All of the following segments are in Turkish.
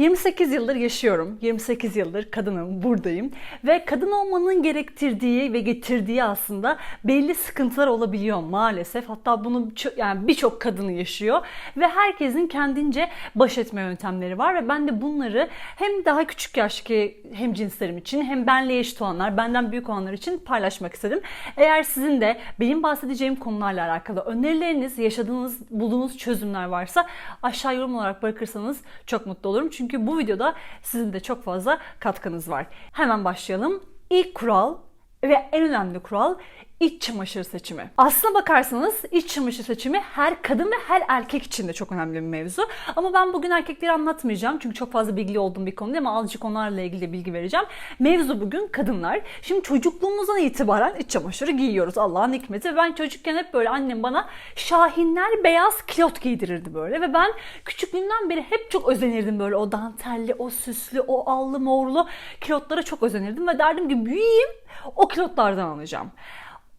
28 yıldır yaşıyorum. 28 yıldır kadınım, buradayım. Ve kadın olmanın gerektirdiği ve getirdiği aslında belli sıkıntılar olabiliyor maalesef. Hatta bunu yani birçok kadını yaşıyor. Ve herkesin kendince baş etme yöntemleri var. Ve ben de bunları hem daha küçük yaştaki hem cinslerim için hem benle eşit olanlar, benden büyük olanlar için paylaşmak istedim. Eğer sizin de benim bahsedeceğim konularla alakalı önerileriniz, yaşadığınız, bulduğunuz çözümler varsa aşağı yorum olarak bırakırsanız çok mutlu olurum. Çünkü bu videoda sizin de çok fazla katkınız var. Hemen başlayalım. İlk kural ve en önemli kural iç çamaşır seçimi. Aslına bakarsanız iç çamaşır seçimi her kadın ve her erkek için de çok önemli bir mevzu. Ama ben bugün erkekleri anlatmayacağım çünkü çok fazla bilgili olduğum bir konu değil ama azıcık onlarla ilgili bilgi vereceğim. Mevzu bugün kadınlar. Şimdi çocukluğumuzdan itibaren iç çamaşırı giyiyoruz Allah'ın hikmeti. Ben çocukken hep böyle annem bana şahinler beyaz kilot giydirirdi böyle ve ben küçüklüğümden beri hep çok özenirdim böyle o dantelli, o süslü, o allı morlu kilotlara çok özenirdim ve derdim ki büyüyeyim o kilotlardan alacağım.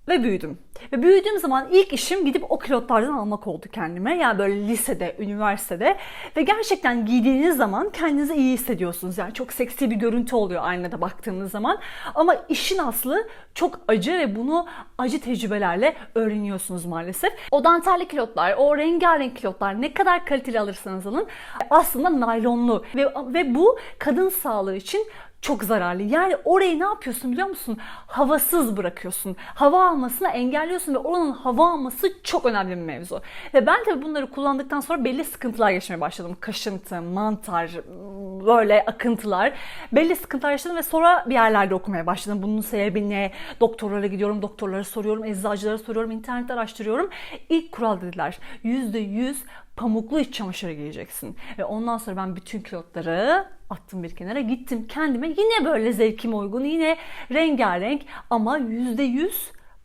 Ve büyüdüm. Ve büyüdüğüm zaman ilk işim gidip o kilotlardan almak oldu kendime. Yani böyle lisede, üniversitede. Ve gerçekten giydiğiniz zaman kendinizi iyi hissediyorsunuz. Yani çok seksi bir görüntü oluyor aynada baktığınız zaman. Ama işin aslı çok acı ve bunu acı tecrübelerle öğreniyorsunuz maalesef. O dantelli kilotlar, o rengarenk kilotlar ne kadar kaliteli alırsanız alın aslında naylonlu. Ve, ve bu kadın sağlığı için çok zararlı. Yani orayı ne yapıyorsun biliyor musun? Havasız bırakıyorsun. Hava almasını engelliyorsun ve oranın hava alması çok önemli bir mevzu. Ve ben tabii bunları kullandıktan sonra belli sıkıntılar yaşamaya başladım. Kaşıntı, mantar, böyle akıntılar. Belli sıkıntılar yaşadım ve sonra bir yerlerde okumaya başladım. Bunun sebebi ne? Doktorlara gidiyorum, doktorlara soruyorum, eczacılara soruyorum, internette araştırıyorum. İlk kural dediler. %100 pamuklu iç çamaşırı giyeceksin. Ve ondan sonra ben bütün kilotları attım bir kenara gittim kendime yine böyle zevkime uygun yine rengarenk ama %100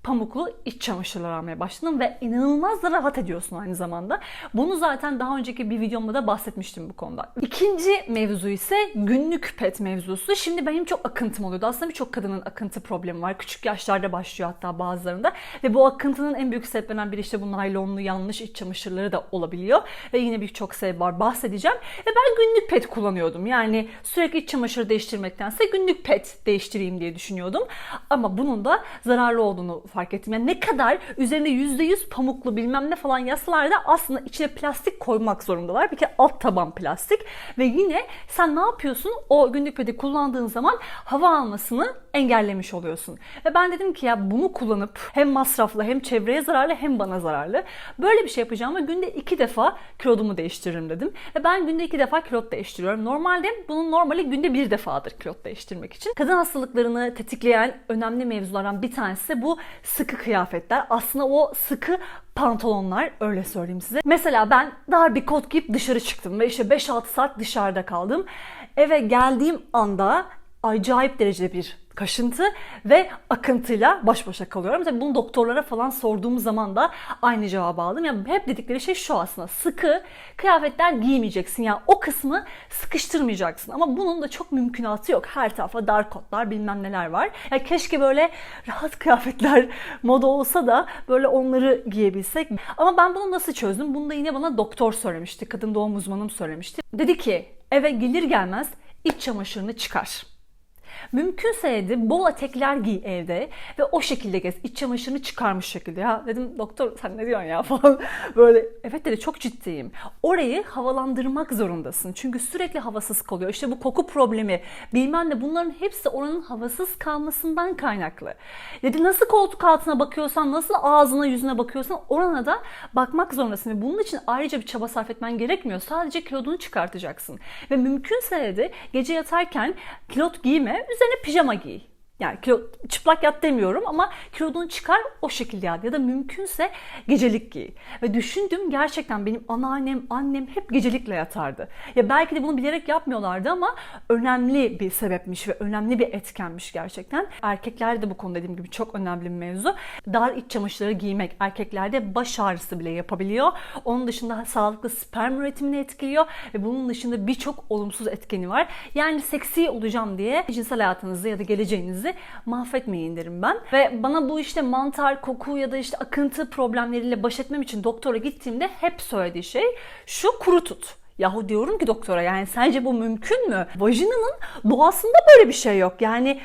pamuklu iç çamaşırlar almaya başladım ve inanılmaz da rahat ediyorsun aynı zamanda. Bunu zaten daha önceki bir videomda da bahsetmiştim bu konuda. İkinci mevzu ise günlük pet mevzusu. Şimdi benim çok akıntım oluyordu. Aslında birçok kadının akıntı problemi var. Küçük yaşlarda başlıyor hatta bazılarında. Ve bu akıntının en büyük sebeplerinden biri işte bu naylonlu yanlış iç çamaşırları da olabiliyor. Ve yine birçok sebep var bahsedeceğim. Ve ben günlük pet kullanıyordum. Yani sürekli iç çamaşırı değiştirmektense günlük pet değiştireyim diye düşünüyordum. Ama bunun da zararlı olduğunu fark ettim. Yani ne kadar üzerinde %100 pamuklu bilmem ne falan yasalar da aslında içine plastik koymak zorundalar. Bir kere alt taban plastik ve yine sen ne yapıyorsun? O günlük pedi kullandığın zaman hava almasını engellemiş oluyorsun. Ve ben dedim ki ya bunu kullanıp hem masraflı hem çevreye zararlı hem bana zararlı. Böyle bir şey yapacağım ve günde iki defa kilodumu değiştiririm dedim. Ve ben günde iki defa kilot değiştiriyorum. Normalde bunun normali günde bir defadır kilot değiştirmek için. Kadın hastalıklarını tetikleyen önemli mevzulardan bir tanesi bu sıkı kıyafetler. Aslında o sıkı pantolonlar öyle söyleyeyim size. Mesela ben dar bir kot giyip dışarı çıktım ve işte 5-6 saat dışarıda kaldım. Eve geldiğim anda acayip derecede bir kaşıntı ve akıntıyla baş başa kalıyorum. Tabii bunu doktorlara falan sorduğum zaman da aynı cevabı aldım. Yani hep dedikleri şey şu aslında. Sıkı kıyafetler giymeyeceksin. Yani o kısmı sıkıştırmayacaksın. Ama bunun da çok mümkünatı yok. Her tarafa dar kotlar bilmem neler var. Yani keşke böyle rahat kıyafetler moda olsa da böyle onları giyebilsek. Ama ben bunu nasıl çözdüm? Bunu da yine bana doktor söylemişti. Kadın doğum uzmanım söylemişti. Dedi ki eve gelir gelmez iç çamaşırını çıkar. Mümkünse dedi bol etekler giy evde ve o şekilde gez. İç çamaşırını çıkarmış şekilde. Ya dedim doktor sen ne diyorsun ya falan. Böyle evet dedi çok ciddiyim. Orayı havalandırmak zorundasın. Çünkü sürekli havasız kalıyor. İşte bu koku problemi bilmem ne bunların hepsi oranın havasız kalmasından kaynaklı. Dedi nasıl koltuk altına bakıyorsan nasıl ağzına yüzüne bakıyorsan orana da bakmak zorundasın. Ve bunun için ayrıca bir çaba sarf etmen gerekmiyor. Sadece kilodunu çıkartacaksın. Ve mümkünse dedi gece yatarken kilot giyme üzerine pijama giy. Yani kilo, çıplak yat demiyorum ama kilodunu çıkar o şekilde yat ya da mümkünse gecelik giy. Ve düşündüm gerçekten benim anneannem, annem hep gecelikle yatardı. Ya belki de bunu bilerek yapmıyorlardı ama önemli bir sebepmiş ve önemli bir etkenmiş gerçekten. Erkeklerde de bu konu dediğim gibi çok önemli bir mevzu. Dar iç çamaşırları giymek erkeklerde baş ağrısı bile yapabiliyor. Onun dışında sağlıklı sperm üretimini etkiliyor ve bunun dışında birçok olumsuz etkeni var. Yani seksi olacağım diye cinsel hayatınızı ya da geleceğinizi mahvetmeyin derim ben. Ve bana bu işte mantar, koku ya da işte akıntı problemleriyle baş etmem için doktora gittiğimde hep söylediği şey şu kuru tut. Yahu diyorum ki doktora yani sence bu mümkün mü? Vajinanın doğasında böyle bir şey yok. Yani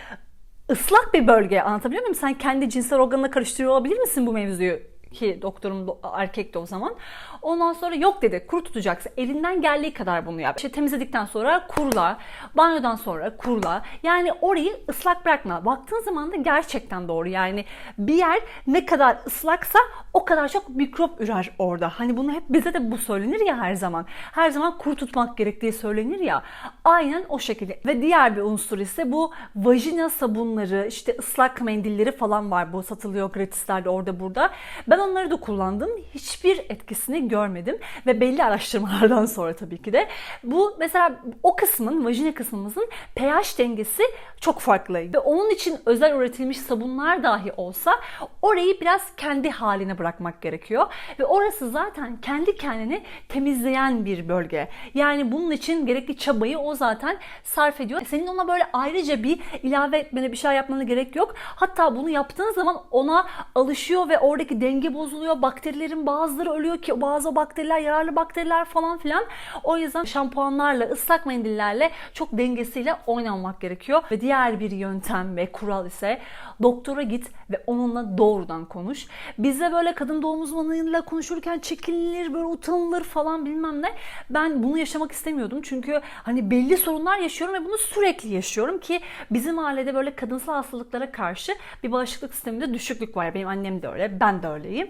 ıslak bir bölge anlatabiliyor muyum? Sen kendi cinsel organına karıştırıyor olabilir misin bu mevzuyu? Ki doktorum do- erkekti o zaman. Ondan sonra yok dedi kuru tutacaksın. Elinden geldiği kadar bunu yap. İşte temizledikten sonra kurula. Banyodan sonra kurula. Yani orayı ıslak bırakma. Baktığın zaman da gerçekten doğru. Yani bir yer ne kadar ıslaksa o kadar çok mikrop ürer orada. Hani bunu hep bize de bu söylenir ya her zaman. Her zaman kuru tutmak gerektiği söylenir ya. Aynen o şekilde. Ve diğer bir unsur ise bu vajina sabunları, işte ıslak mendilleri falan var. Bu satılıyor gratislerde orada burada. Ben onları da kullandım. Hiçbir etkisini görmedim. Ve belli araştırmalardan sonra tabii ki de. Bu mesela o kısmın, vajina kısmımızın pH dengesi çok farklı. Ve onun için özel üretilmiş sabunlar dahi olsa orayı biraz kendi haline bırakmak gerekiyor. Ve orası zaten kendi kendini temizleyen bir bölge. Yani bunun için gerekli çabayı o zaten sarf ediyor. Senin ona böyle ayrıca bir ilave etmene bir şey yapmana gerek yok. Hatta bunu yaptığın zaman ona alışıyor ve oradaki denge bozuluyor. Bakterilerin bazıları ölüyor ki bazı bakteriler yararlı bakteriler falan filan. O yüzden şampuanlarla, ıslak mendillerle çok dengesiyle oynanmak gerekiyor. Ve diğer bir yöntem ve kural ise doktora git ve onunla doğrudan konuş. Bize böyle kadın doğum uzmanıyla konuşurken çekinilir, böyle utanılır falan bilmem ne. Ben bunu yaşamak istemiyordum. Çünkü hani belli sorunlar yaşıyorum ve bunu sürekli yaşıyorum ki bizim ailede böyle kadınsal hastalıklara karşı bir bağışıklık sisteminde düşüklük var. Benim annem de öyle, ben de öyleyim.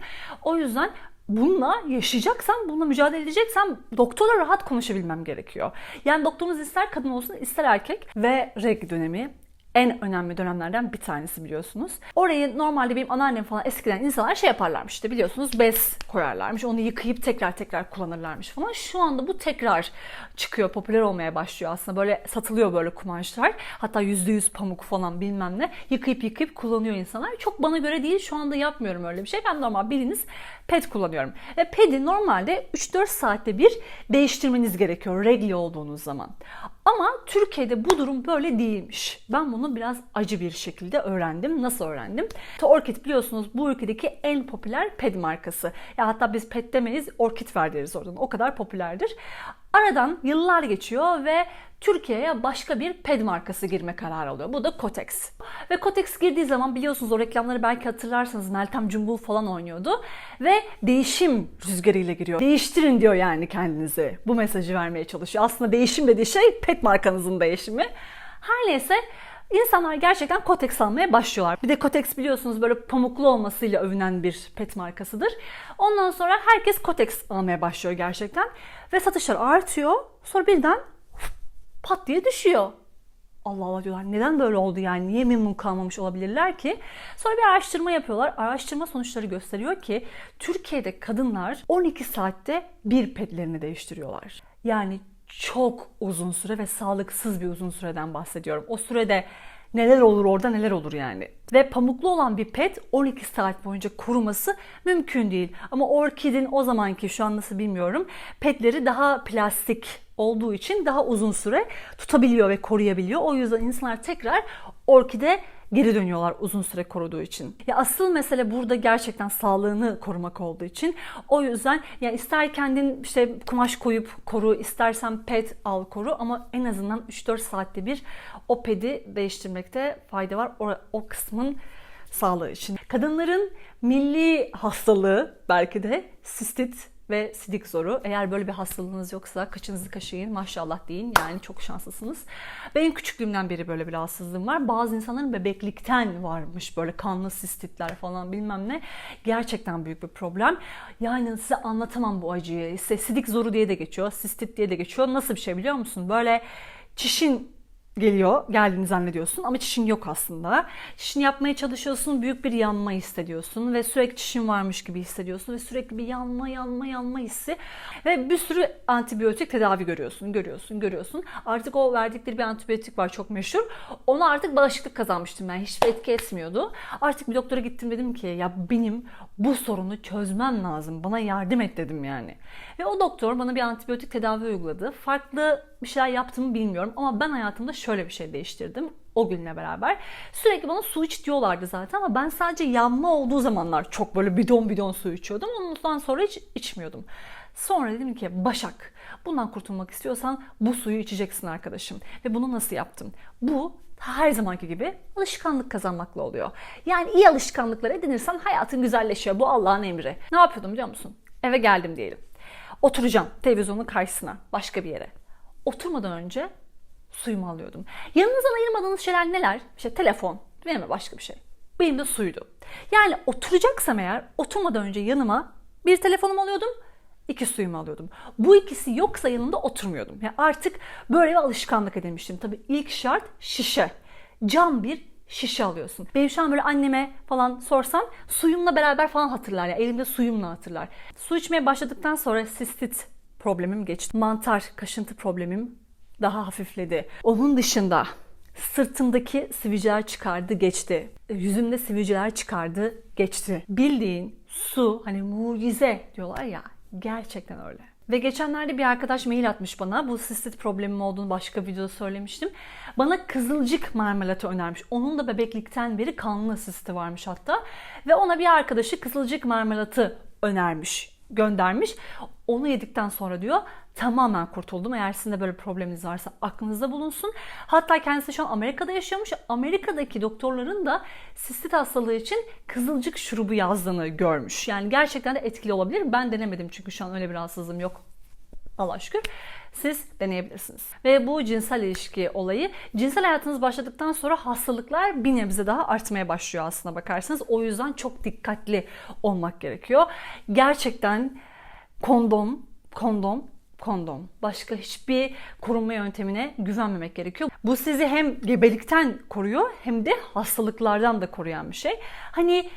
O yüzden bununla yaşayacaksam, bununla mücadele edeceksem doktorla rahat konuşabilmem gerekiyor. Yani doktorunuz ister kadın olsun ister erkek ve regl dönemi en önemli dönemlerden bir tanesi biliyorsunuz. Orayı normalde benim anneannem falan eskiden insanlar şey yaparlarmış işte biliyorsunuz bez koyarlarmış. Onu yıkayıp tekrar tekrar kullanırlarmış falan. Şu anda bu tekrar çıkıyor, popüler olmaya başlıyor aslında. Böyle satılıyor böyle kumaşlar. Hatta %100 pamuk falan bilmem ne. Yıkayıp yıkayıp kullanıyor insanlar. Çok bana göre değil. Şu anda yapmıyorum öyle bir şey. Ben normal biliniz ped kullanıyorum. Ve pedi normalde 3-4 saatte bir değiştirmeniz gerekiyor regli olduğunuz zaman. Ama Türkiye'de bu durum böyle değilmiş. Ben bunu biraz acı bir şekilde öğrendim. Nasıl öğrendim? Orchid biliyorsunuz bu ülkedeki en popüler ped markası. Ya hatta biz ped demeyiz, Orchid ver deriz oradan. O kadar popülerdir. Aradan yıllar geçiyor ve Türkiye'ye başka bir ped markası girme kararı alıyor. Bu da Kotex. Ve Kotex girdiği zaman biliyorsunuz o reklamları belki hatırlarsınız Meltem Cumbul falan oynuyordu. Ve değişim rüzgarıyla giriyor. Değiştirin diyor yani kendinizi. Bu mesajı vermeye çalışıyor. Aslında değişim dediği şey pet markanızın değişimi. Her neyse İnsanlar gerçekten Kotex almaya başlıyorlar. Bir de Kotex biliyorsunuz böyle pamuklu olmasıyla övünen bir pet markasıdır. Ondan sonra herkes Kotex almaya başlıyor gerçekten. Ve satışlar artıyor. Sonra birden pat diye düşüyor. Allah Allah diyorlar neden böyle oldu yani niye memnun kalmamış olabilirler ki? Sonra bir araştırma yapıyorlar. Araştırma sonuçları gösteriyor ki Türkiye'de kadınlar 12 saatte bir petlerini değiştiriyorlar. Yani çok uzun süre ve sağlıksız bir uzun süreden bahsediyorum. O sürede neler olur orada neler olur yani. Ve pamuklu olan bir pet 12 saat boyunca kuruması mümkün değil. Ama Orkid'in o zamanki şu an nasıl bilmiyorum petleri daha plastik olduğu için daha uzun süre tutabiliyor ve koruyabiliyor. O yüzden insanlar tekrar Orkid'e geri dönüyorlar uzun süre koruduğu için. Ya asıl mesele burada gerçekten sağlığını korumak olduğu için. O yüzden ya ister kendin işte kumaş koyup koru, istersen pet al koru ama en azından 3-4 saatte bir o pedi değiştirmekte fayda var. O, o kısmın sağlığı için. Kadınların milli hastalığı belki de sistit ve sidik zoru. Eğer böyle bir hastalığınız yoksa kaçınızı kaşıyın maşallah deyin yani çok şanslısınız. Benim küçüklüğümden beri böyle bir rahatsızlığım var. Bazı insanların bebeklikten varmış böyle kanlı sistitler falan bilmem ne. Gerçekten büyük bir problem. Yani size anlatamam bu acıyı. Size sidik zoru diye de geçiyor, sistit diye de geçiyor. Nasıl bir şey biliyor musun? Böyle çişin geliyor, geldiğini zannediyorsun ama çişin yok aslında. Çişini yapmaya çalışıyorsun, büyük bir yanma hissediyorsun ve sürekli çişin varmış gibi hissediyorsun ve sürekli bir yanma, yanma, yanma hissi ve bir sürü antibiyotik tedavi görüyorsun, görüyorsun, görüyorsun. Artık o verdikleri bir antibiyotik var çok meşhur. Ona artık bağışıklık kazanmıştım ben. Hiçbir etki etmiyordu. Artık bir doktora gittim dedim ki ya benim bu sorunu çözmem lazım. Bana yardım et dedim yani. Ve o doktor bana bir antibiyotik tedavi uyguladı. Farklı bir şeyler yaptığımı bilmiyorum ama ben hayatımda şöyle bir şey değiştirdim o günle beraber. Sürekli bana su iç diyorlardı zaten ama ben sadece yanma olduğu zamanlar çok böyle bidon bidon su içiyordum. Ondan sonra hiç içmiyordum. Sonra dedim ki Başak bundan kurtulmak istiyorsan bu suyu içeceksin arkadaşım. Ve bunu nasıl yaptım? Bu her zamanki gibi alışkanlık kazanmakla oluyor. Yani iyi alışkanlıklar edinirsen hayatın güzelleşiyor. Bu Allah'ın emri. Ne yapıyordum biliyor musun? Eve geldim diyelim. Oturacağım televizyonun karşısına başka bir yere. Oturmadan önce suyumu alıyordum. Yanınızdan ayırmadığınız şeyler neler? İşte telefon veya başka bir şey. Benim de suydu. Yani oturacaksam eğer oturmadan önce yanıma bir telefonum alıyordum, iki suyumu alıyordum. Bu ikisi yoksa yanında oturmuyordum. Yani artık böyle bir alışkanlık edinmiştim. Tabii ilk şart şişe. Cam bir şişe alıyorsun. Benim şu an böyle anneme falan sorsan suyumla beraber falan hatırlar. Yani elimde suyumla hatırlar. Su içmeye başladıktan sonra sistit problemim geçti. Mantar, kaşıntı problemim daha hafifledi. Onun dışında sırtımdaki sivilceler çıkardı geçti. Yüzümde sivilceler çıkardı geçti. Bildiğin su hani mucize diyorlar ya gerçekten öyle. Ve geçenlerde bir arkadaş mail atmış bana. Bu sistit problemim olduğunu başka videoda söylemiştim. Bana kızılcık marmelatı önermiş. Onun da bebeklikten beri kanlı sisti varmış hatta. Ve ona bir arkadaşı kızılcık marmelatı önermiş, göndermiş. Onu yedikten sonra diyor tamamen kurtuldum. Eğer sizin de böyle probleminiz varsa aklınızda bulunsun. Hatta kendisi şu an Amerika'da yaşıyormuş. Amerika'daki doktorların da sistit hastalığı için kızılcık şurubu yazdığını görmüş. Yani gerçekten de etkili olabilir. Ben denemedim çünkü şu an öyle bir rahatsızlığım yok. Allah şükür. Siz deneyebilirsiniz. Ve bu cinsel ilişki olayı cinsel hayatınız başladıktan sonra hastalıklar bir nebze daha artmaya başlıyor aslına bakarsanız. O yüzden çok dikkatli olmak gerekiyor. Gerçekten kondom, kondom kondom. Başka hiçbir korunma yöntemine güvenmemek gerekiyor. Bu sizi hem gebelikten koruyor hem de hastalıklardan da koruyan bir şey. Hani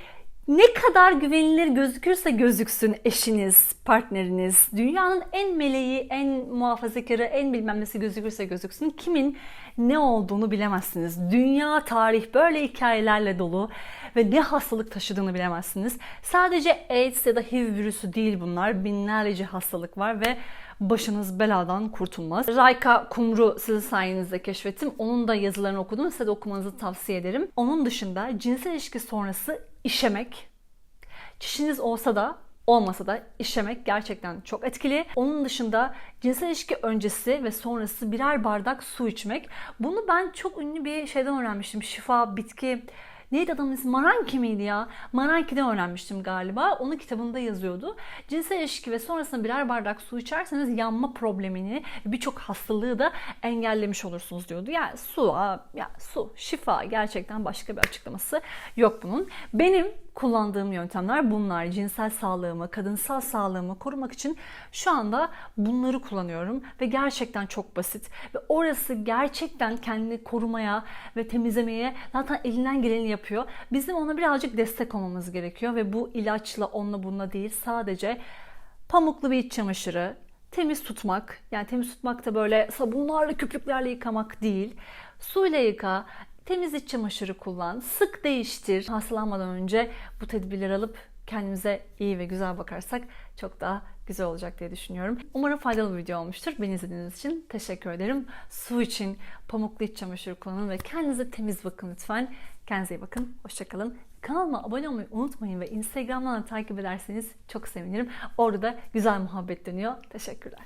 ne kadar güvenilir gözükürse gözüksün eşiniz, partneriniz, dünyanın en meleği, en muhafazakarı, en bilmem nesi gözükürse gözüksün kimin ne olduğunu bilemezsiniz. Dünya tarih böyle hikayelerle dolu ve ne hastalık taşıdığını bilemezsiniz. Sadece AIDS ya da HIV virüsü değil bunlar. Binlerce hastalık var ve başınız beladan kurtulmaz. Rayka Kumru sizin sayenizde keşfettim. Onun da yazılarını okudum. Size de okumanızı tavsiye ederim. Onun dışında cinsel ilişki sonrası işemek. Çişiniz olsa da olmasa da işemek gerçekten çok etkili. Onun dışında cinsel ilişki öncesi ve sonrası birer bardak su içmek. Bunu ben çok ünlü bir şeyden öğrenmiştim. Şifa bitki Neydi adamın ismi? Maranki miydi ya? Maranki'den öğrenmiştim galiba. Onun kitabında yazıyordu. Cinsel ilişki ve sonrasında birer bardak su içerseniz yanma problemini birçok hastalığı da engellemiş olursunuz diyordu. Yani su, ya su, şifa gerçekten başka bir açıklaması yok bunun. Benim kullandığım yöntemler bunlar. Cinsel sağlığımı, kadınsal sağlığımı korumak için şu anda bunları kullanıyorum ve gerçekten çok basit. Ve orası gerçekten kendini korumaya ve temizlemeye zaten elinden geleni yapıyor. Bizim ona birazcık destek olmamız gerekiyor ve bu ilaçla onunla bununla değil sadece pamuklu bir iç çamaşırı, temiz tutmak, yani temiz tutmak da böyle sabunlarla, köpüklerle yıkamak değil. Suyla yıka, Temiz iç çamaşırı kullan, sık değiştir. Hastalanmadan önce bu tedbirleri alıp kendimize iyi ve güzel bakarsak çok daha güzel olacak diye düşünüyorum. Umarım faydalı bir video olmuştur. Beni izlediğiniz için teşekkür ederim. Su için pamuklu iç çamaşırı kullanın ve kendinize temiz bakın lütfen. Kendinize iyi bakın. Hoşçakalın. Kanalıma abone olmayı unutmayın ve Instagram'dan da takip ederseniz çok sevinirim. Orada da güzel muhabbet dönüyor. Teşekkürler.